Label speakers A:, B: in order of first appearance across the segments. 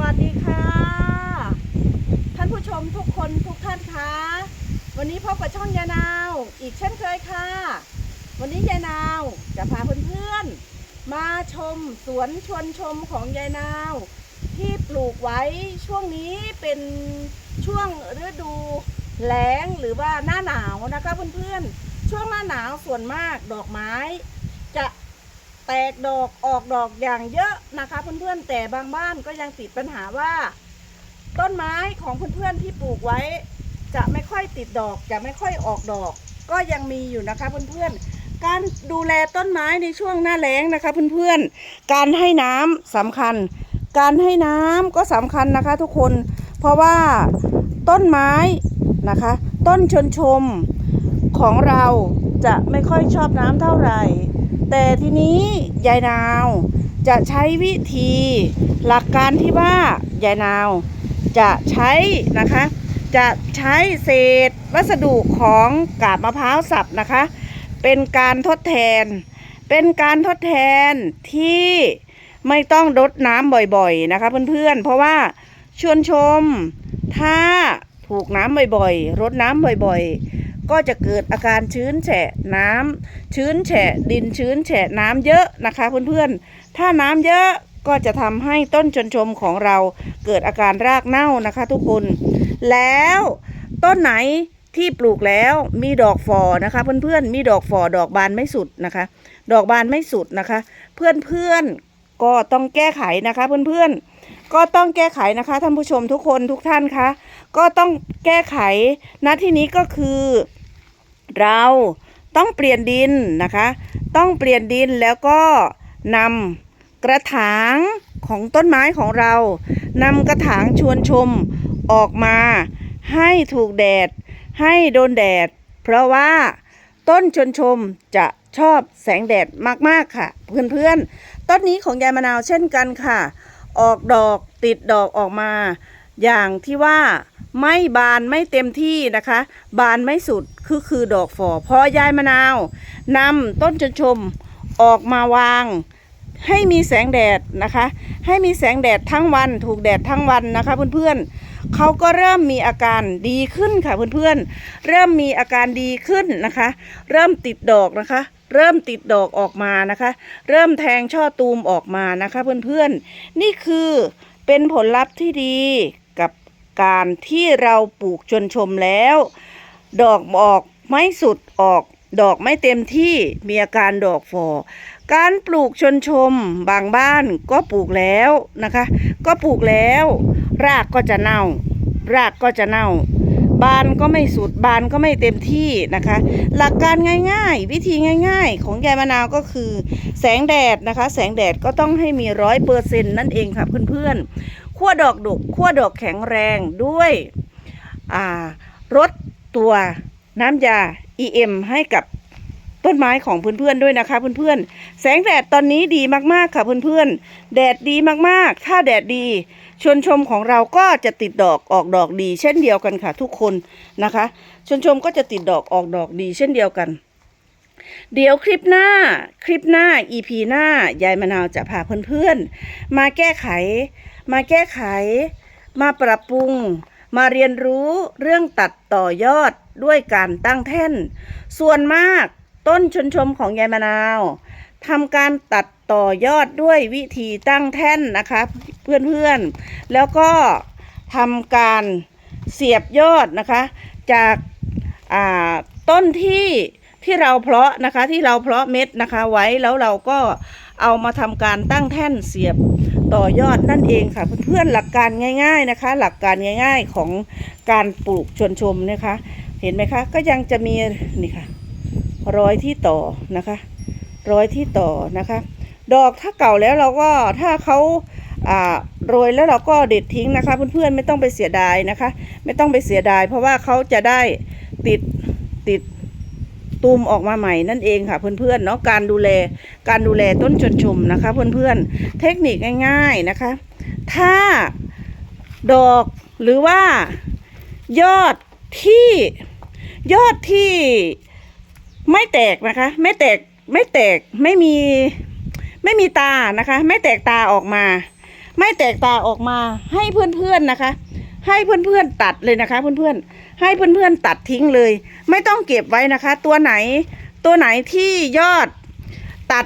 A: วัสดีค่ะ ท่านผู้ชมทุกคนทุกท่านคะ วันนี้พบกับช่องยานาว อีกเช่นเคยค่ะ วันนี้ยายนาวจะพาเพื่อนๆ มาชมสวนชวนชมของยายนาว ที่ปลูกไว้ช่วงนี้เป็นช่วงฤดูแล้งหรือว่าหน้าหนาวนะคะเพื่อนๆ ช่วงหน้าหนาวส่วนมากดอกไม้ แตกดอกออกดอกอย่างเยอะนะคะเพื่อนๆแต่บางบ้านก็ยังติดปัญหาว่า ต้นไม้ของเพื่อนๆที่ปลูกไว้ จะไม่ค่อยติดดอกจะไม่ค่อยออกดอก ก็ยังมีอยู่นะคะเพื่อนๆการดูแลต้นไม้ในช่วงหน้าแล้งนะคะเพื่อนๆการให้น้ำสำคัญ การให้น้ำก็สำคัญนะคะทุกคนเพราะว่าต้นไม้นะคะ ต้นชนชมของเราจะไม่ค่อยชอบน้ำเท่าไหร่ แต่ทีนี้ยายนาวจะใช้วิธีหลักการที่ว่ายายนาว จะใช้นะคะ จะใช้เศษวัสดุของกาบมะพร้าวสับนะคะ เป็นการทดแทน เป็นการทดแทนที่ไม่ต้องรดน้ำบ่อยๆนะคะเพื่อนๆ เพราะว่าชวนชมถ้าถูกน้ำบ่อยๆ รดน้ำบ่อยๆ ก็จะเกิดอาการชื้นแฉะน้ำชื้นแฉะดินชื้นแฉะน้ำเยอะนะคะ เพื่อนๆ ถ้าน้ำเยอะก็จะทำให้ต้นชนชมของเราเกิดอาการรากเน่านะคะ ทุกคน แล้วต้นไหนที่ปลูกแล้วมีดอกฟอนะคะ เพื่อนๆ มีดอกฟอดอกบานไม่สุดนะคะ ดอกบานไม่สุดนะคะ เพื่อนๆก็ต้องแก้ไขนะคะ เพื่อนๆก็ต้องแก้ไขนะคะท่านผู้ชมทุกคนทุกท่านคะก็ต้องแก้ไขณที่นี้ก็คือ เราต้องเปลี่ยนดินนะคะ ต้องเปลี่ยนดินแล้วก็นำกระถางของต้นไม้ของเรานำกระถางชวนชมออกมา ให้ถูกแดด ให้โดนแดด เพราะว่าต้นชวนชมจะชอบแสงแดดมากๆค่ะ เพื่อนๆ ต้นนี้ของยายมะนาวเช่นกันค่ะ ออกดอกติดดอกออกมา อย่างที่ว่า ไม่บานไม่เต็มที่นะคะ บานไม่สุดคือคือดอกฝอพอยายมะนาวนำต้นชนชมออกมาวาง ให้มีแสงแดดนะคะ ให้มีแสงแดดทั้งวัน ถูกแดดทั้งวันนะคะเพื่อนๆเขาก็เริ่มมีอาการดีขึ้นค่ะเพื่อนๆเริ่มมีอาการดีขึ้นนะคะ เริ่มติดดอกนะคะเริ่มติดดอกออกมานะคะ เริ่มแทงช่อตูมออกมานะคะเพื่อนๆ นี่คือเป็นผลลัพธ์ที่ดี การที่เราปลูกชนชมแล้ว ดอกออกไม่สุดออก ดอกไม่เต็มที่มีอาการดอกฟอการปลูกชนชมบางบ้านก็ปลูกแล้วนะคะ ก็ปลูกแล้ว รากก็จะเน่า รากก็จะเน่า บานก็ไม่สุดบานก็ไม่เต็มที่นะคะ หลักการง่ายๆ วิธีง่าย ๆ ของยายมะนาวก็คือ แสงแดดนะคะ แสงแดดก็ต้องให้มีร้อยเปอร์เซ็นต์นั่นเองค่ะเพื่อนๆขั้วดอกดกขั้วดอกแข็งแรงด้วยอ่ารดตัวน้ำยา EM ให้กับต้นไม้ของเพื่อนๆด้วยนะคะเพื่อนๆแสงแดดตอนนี้ดีมากๆค่ะเพื่อนๆแดดดีมากๆ ถ้าแดดดี ชวนชมของเราก็จะติดดอกออกดอกดี เช่นเดียวกันค่ะทุกคนนะคะ ชวนชมก็จะติดดอกออกดอกดี เช่นเดียวกัน เดี๋ยวคลิปหน้าคลิปหน้า EP หน้ายายมะนาวจะพาเพื่อนๆ มาแก้ไข มาแก้ไข มาปรับปรุง มาเรียนรู้เรื่องตัดต่อยอดด้วยการตั้งแท่น ส่วนมากต้นชนชมของยายมะนาวทำการตัดต่อยอดด้วยวิธีตั้งแท่นนะคะ เพื่อนๆ แล้วก็ทำการเสียบยอดนะคะ จากาต้นที่ที่เราเพาะนะคะที่เราเพาะเม็ดนะคะไว้แล้วเราก็เอามาทำการตั้งแท่นเสียบต่อยอดนั่นเองค่ะ เพื่อนๆหลักการง่าย ๆนะคะ หลักการง่าย ๆของการปลูกชวนชมนะคะ เห็นไหมคะ ก็ยังจะมีนี่ค่ะรอยที่ต่อนะคะรอยที่ต่อนะคะ ดอกถ้าเก่าแล้วเราก็ถ้าเขา โรยแล้วเราก็เด็ดทิ้งนะคะ เพื่อนๆไม่ต้องไปเสียดายนะคะ ไม่ต้องไปเสียดาย เพราะว่าเขาจะได้ติดติดตูมออกมาใหม่นั่นเองค่ะเพื่อนๆเนาะการดูแลการดูแลต้นชนชมนะคะ เพื่อนๆเทคนิคง่าย ๆนะคะ ถ้าดอกหรือว่ายอดที่ยอดที่ไม่แตกนะคะ ไม่แตกไม่แตกไม่มีไม่มีตานะคะ ไม่แตกตาออกมา ไม่แตกตาออกมาให้เพื่อนๆนะคะ ให้เพื่อนๆตัดเลยนะคะ เพื่อนๆให้เพื่อนๆตัดทิ้งเลย ไม่ต้องเก็บไว้นะคะ ตัวไหนตัวไหนที่ยอดตัด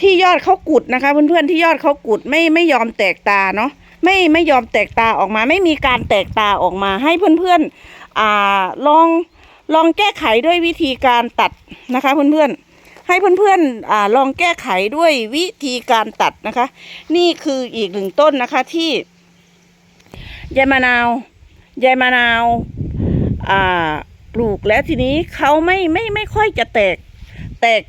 A: ที่ยอดเขากุดนะคะ เพื่อนๆที่ยอดเขากุดไม่ไม่ยอมแตกตาเนาะไม่ไม่ยอมแตกตาออกมา ไม่มีการแตกตาออกมาให้เพื่อนๆอ่าลองลองแก้ไขด้วยวิธีการตัดนะคะ เพื่อนๆ ให้เพื่อนๆอลองแก้ไขด้วยวิธีการตัดนะคะ นี่คืออีกหนึ่งต้นนะคะที่ยายมะนาวยายมะนาวปลูกแล้วทีนี้เขาไม่ไม่ไม่ค่อยจะแตกแตก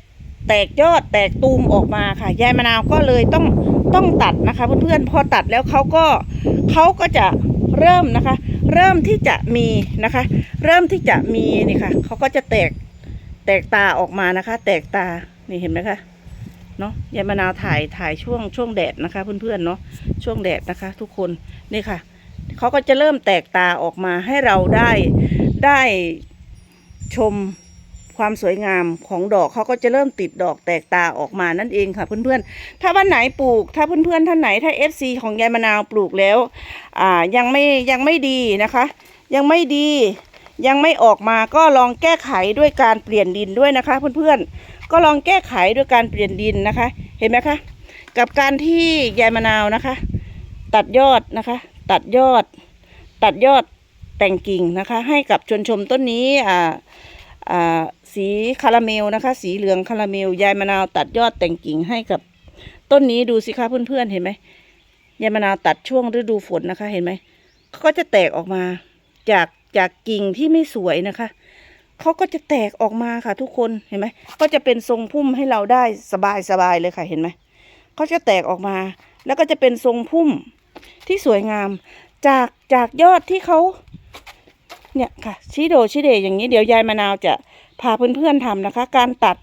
A: แตกยอดแตกตูมออกมาค่ะยายมะนาวก็เลยต้องต้องตัดนะคะ เพื่อนๆพอตัดแล้วเขาก็เขาก็จะเริ่มนะคะ เริ่มที่จะมีนะคะ เริ่มที่จะมีนี่ค่ะเขาก็จะแตก แตกตาออกมานะคะ แตกตานี่เห็นไหมคะเนาะยายมะนาวถ่ายถ่ายช่วงช่วงแดดนะคะ เพื่อนๆเนาะช่วงแดดนะคะ ทุกคนนี่ค่ะเขาก็จะเริ่มแตกตาออกมาให้เราได้ได้ชมความสวยงามของดอกเขาก็จะเริ่มติดดอกแตกตาออกมานั่นเองค่ะ เพื่อนๆ ถ้าวันไหนปลูก ถ้าเพื่อนๆท่านไหนถ้า FC ของยายมะนาวปลูกแล้ว อ่ายังไม่ยังไม่ดีนะคะ ยังไม่ดี ยังไม่ออกมาก็ลองแก้ไขด้วยการเปลี่ยนดินด้วยนะคะ เพื่อนๆ ก็ลองแก้ไขด้วยการเปลี่ยนดินนะคะ เห็นไหมคะ กับการที่ยายมะนาวนะคะ ตัดยอดนะคะ ตัดยอด ตัดยอดแต่งกิ่งนะคะ ให้กับชวนชมต้นนี้อ่าอ่าสีคาราเมลนะคะ สีเหลืองคาราเมลยายมะนาวตัดยอดแต่งกิ่งให้กับต้นนี้ดูสิคะเพื่อนๆเห็นไหมยายมะนาวตัดช่วงฤดูฝนนะคะ เห็นไหมเขาก็จะแตกออกมาจาก จากกิ่งที่ไม่สวยนะคะเขาก็จะแตกออกมาค่ะ ทุกคนเห็นไหมก็จะเป็นทรงพุ่มให้เราได้สบายสบายเลยค่ะเห็นไหมเขาจะแตกออกมา แล้วก็จะเป็นทรงพุ่มที่สวยงาม จากจากยอดที่เขาเนี่ยค่ะชิโดชิเดอย่างนี้เดี๋ยวยายมะนาวจะพาเพื่อนๆทำนะคะ การตัด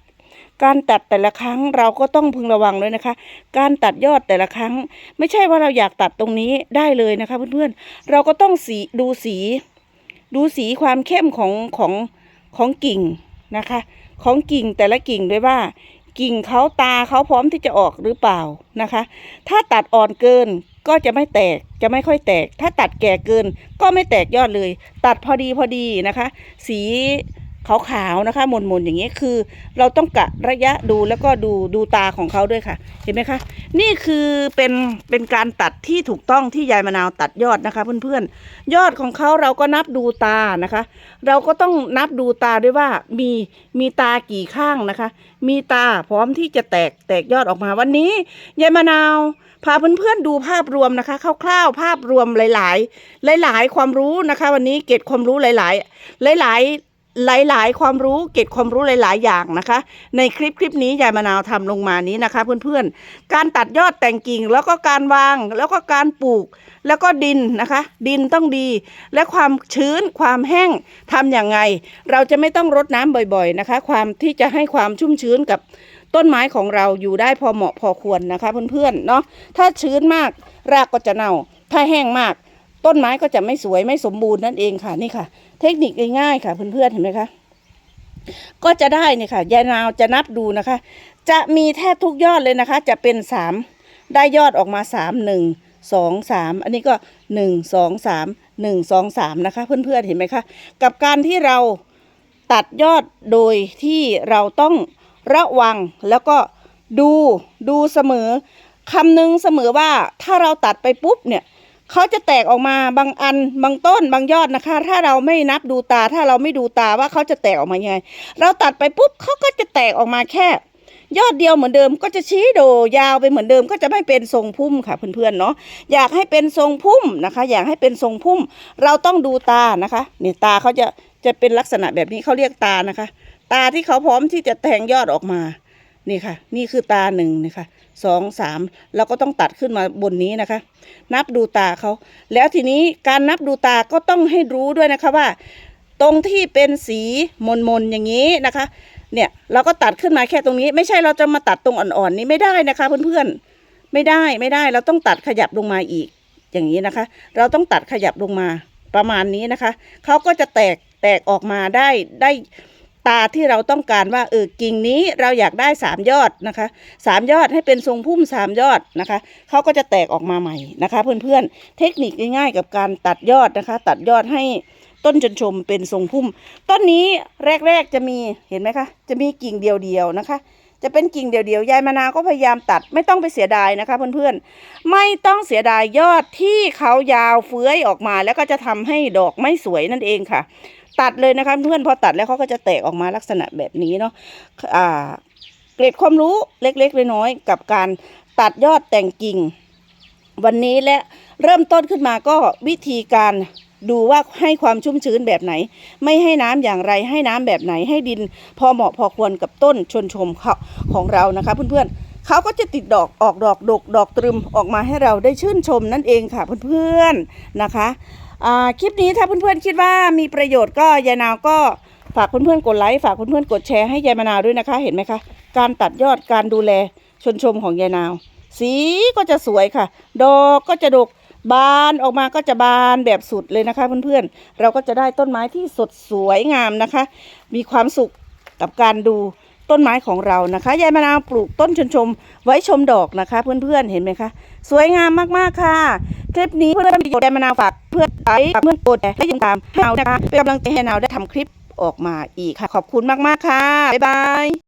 A: การตัดแต่ละครั้งเราก็ต้องพึงระวังด้วยนะคะ การตัดยอดแต่ละครั้ง ไม่ใช่ว่าเราอยากตัดตรงนี้ได้เลยนะคะ เพื่อนๆเราก็ต้องสีดูสี ดูสีความเข้มของของของกิ่งนะคะ ของกิ่งแต่ละกิ่งด้วยว่า กิ่งเขาตาเขาพร้อมที่จะออกหรือเปล่านะคะ ถ้าตัดอ่อนเกินก็จะไม่แตกจะไม่ค่อยแตก ถ้าตัดแก่เกินก็ไม่แตกยอดเลย ตัดพอดีพอดีนะคะ สี ขาวๆนะคะมนๆอย่างนี้คือ เราต้องกะระยะดูแล้วก็ดูดูตาของเขาด้วยค่ะ เห็นไหมคะนี่คือเป็นเป็นการตัดที่ถูกต้องที่ยายมะนาวตัดยอดนะคะ เพื่อนๆยอดของเขาเราก็นับดูตานะคะ เราก็ต้องนับดูตาด้วยว่ามีมีตากี่ข้างนะคะ มีตาพร้อมที่จะแตกแตกยอดออกมาวันนี้ยายมะนาวพาเพื่อนๆดูภาพรวมนะคะคร่าวๆภาพรวมหลาย ๆ หลาย ๆ ความรู้นะคะ วันนี้เก็บความรู้หลาย ๆ หลาย ๆ หลายๆ ความรู้เก็บความรู้หลาย ๆ อย่างนะคะ ในคลิปคลิปนี้ยายมะนาวทำลงมานี้นะคะ เพื่อนๆ การตัดยอดแต่งกิ่งแล้วก็การวาง แล้วก็การปลูก แล้วก็ดินนะคะ ดินต้องดี และความชื้นความแห้งทำอย่างไง เราจะไม่ต้องรดน้ำบ่อย ๆ นะคะ ความที่จะให้ความชุ่มชื้นกับต้นไม้ของเราอยู่ได้พอเหมาะพอควรนะคะ เพื่อนๆเนาะถ้าชื้นมากรากก็จะเน่า ถ้าแห้งมาก ต้นไม้ก็จะไม่สวยไม่สมบูรณ์นั่นเองค่ะนี่ค่ะ เทคนิคง่ายๆค่ะเพื่อนๆเห็นไหมคะก็จะได้เนี่ยค่ะยายนาวจะนับดูนะคะ จะมีแทบทุกยอดเลยนะคะ จะเป็นสามได้ยอดออกมาสามหนึ่งสองสามอันนี้ก็หนึ่งสองสามหนึ่งสองสามนะคะ เพื่อนๆเห็นไหมคะ กับการที่เราตัดยอดโดยที่เราต้องระวังแล้วก็ดูดูเสมอคำหนึงเสมอว่าถ้าเราตัดไปปุ๊บเนี่ย เขาจะแตกออกมาบางอันบางต้นบางยอดนะคะ ถ้าเราไม่นับดูตา ถ้าเราไม่ดูตาว่าเขาจะแตกออกมายังไง เราตัดไปปุ๊บเขาก็จะแตกออกมาแค่ ยอดเดียวเหมือนเดิมก็จะชี้โดยาวไปเหมือนเดิมก็จะไม่เป็นทรงพุ่มค่ะเพื่อนๆเนาะอยากให้เป็นทรงพุ่มนะคะ อยากให้เป็นทรงพุ่ม เราต้องดูตานะคะนี่ตาเขาจะจะเป็นลักษณะแบบนี้เขาเรียกตานะคะ ตาที่เขาพร้อมที่จะแทงยอดออกมานี่ค่ะ นี่คือตาหนึ่งนะคะ สองสามเราก็ต้องตัดขึ้นมาบนนี้นะคะ นับดูตาเขาแล้วทีนี้การนับดูตาก็ต้องให้รู้ด้วยนะคะว่า ตรงที่เป็นสีมนมนๆอย่างนี้นะคะ เนี่ยเราก็ตัดขึ้นมาแค่ตรงนี้ ไม่ใช่เราจะมาตัดตรงอ่อนๆนี้ไม่ได้นะคะเพื่อนๆไม่ได้ไม่ได้เราต้องตัดขยับลงมาอีกอย่างนี้นะคะ เราต้องตัดขยับลงมาประมาณนี้นะคะเขาก็จะแตกแตกออกมาได้ได้ ตาที่เราต้องการว่าเออกิ่งนี้เราอยากได้สามยอดนะคะสามยอดให้เป็นทรงพุ่มสามยอดนะคะเขาก็จะแตกออกมาใหม่นะคะ เพื่อนๆเทคนิคง่ายๆกับการตัดยอดนะคะ ตัดยอดให้ต้นจนชมเป็นทรงพุ่ม ต้นนี้แรกๆจะมีเห็นไหมคะจะมีกิ่งเดียวๆนะคะ จะเป็นกิ่งเดียวๆยายมะนาวก็พยายามตัดไม่ต้องไปเสียดายนะคะเพื่อนๆไม่ต้องเสียดายยอดที่เขายาวเฟื้อยออกมา แล้วก็จะทำให้ดอกไม่สวยนั่นเองค่ะ ตัดเลยนะคะเพื่อนพอตัดแล้วเขาก็จะแตกออกมาลักษณะแบบนี้เนาะอ่าเกร็ดความรู้เล็กๆน้อยๆกับการตัดยอดแต่งกิ่ง วันนี้และเริ่มต้นขึ้นมาก็วิธีการดูว่าให้ความชุ่มชื้นแบบไหน ไม่ให้น้ำอย่างไร ให้น้ำแบบไหนให้ดิน พอเหมาะพอควรกับต้นชนชมเขาของเรานะคะเพื่อนๆเขาก็จะติดดอกออกดอกดกดอกตรึมออกมาให้เราได้ชื่นชมนั่นเองค่ะเพื่อนๆนะคะ คลิปนี้ถ้าเพื่อนๆคิดว่ามีประโยชน์ก็ยายนาวก็ฝากเพื่อนๆกดไลค์ฝากเพื่อนๆกดแชร์ให้ยายมะนาวด้วยนะคะ เห็นไหมคะ การตัดยอดการดูแลชนชมของยายนาว สีก็จะสวยค่ะ ดอกก็จะดกบานออกมาก็จะบานแบบสุดเลยนะคะเพื่อนๆ เราก็จะได้ต้นไม้ที่สดสวยงามนะคะ มีความสุขกับการดู ต้นไม้ของเรานะคะยายมะนาวปลูกต้นชนชม ไว้ชมดอกนะคะ เพื่อนๆเห็นไหมคะ สวยงามมากๆค่ะ คลิปนี้เพื่อนๆมียายมะนาวฝากเพื่อนไลค์ฝากเพื่อนกดแชร์ให้ยังตามให้เรานะคะเป็นกำลังใจให้เราได้ทำคลิปออกมาอีกค่ะ ขอบคุณมากๆค่ะบ๊ายบาย